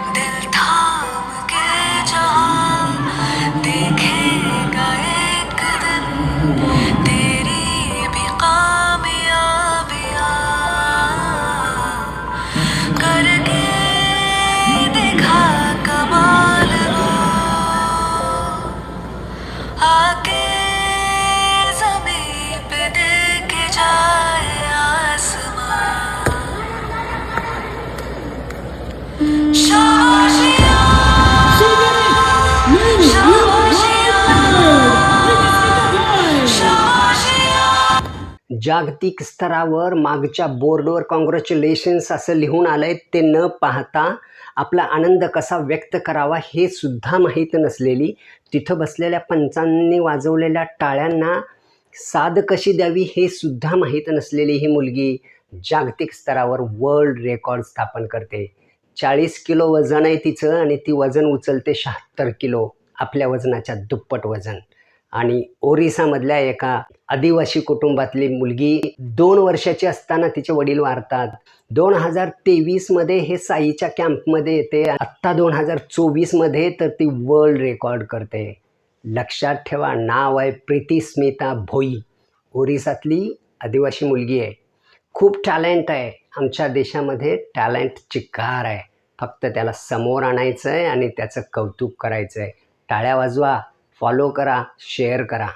Then जागतिक स्तरावर मागच्या बोर्डवर कॉंग्रॅच्युलेशन्स असं लिहून आलंय. ते न पाहता आपला आनंद कसा व्यक्त करावा हे सुद्धा माहीत नसलेली तिथं बसलेल्या पंचांनी वाजवलेल्या टाळ्यांना साद कशी द्यावी हे सुद्धा माहीत नसलेली ही मुलगी जागतिक स्तरावर वर्ल्ड रेकॉर्ड स्थापन करते. चाळीस किलो वजन आहे तिचं आणि ती वजन उचलते शहात्तर किलो आपल्या वजनाच्या दुप्पट वजन. आणि ओरिसामधल्या एका आदिवासी कुटुंबातली मुलगी दोन वर्षाची असताना तिचे वडील वारतात. दोन हजार तेवीसमध्ये हे साईच्या कॅम्पमध्ये येते आत्ता दोन हजार चोवीसमध्ये तर ती वर्ल्ड रेकॉर्ड करते. लक्षात ठेवा नाव आहे प्रीती स्मिता भोई. ओरिसातली आदिवासी मुलगी आहे. खूप टॅलेंट आहे. आमच्या देशामध्ये टॅलेंट चिकार आहे. फक्त त्याला समोर आणायचं आहे आणि त्याचं कौतुक करायचं आहे टाळ्या वाजवा. फॉलो करा शेअर करा.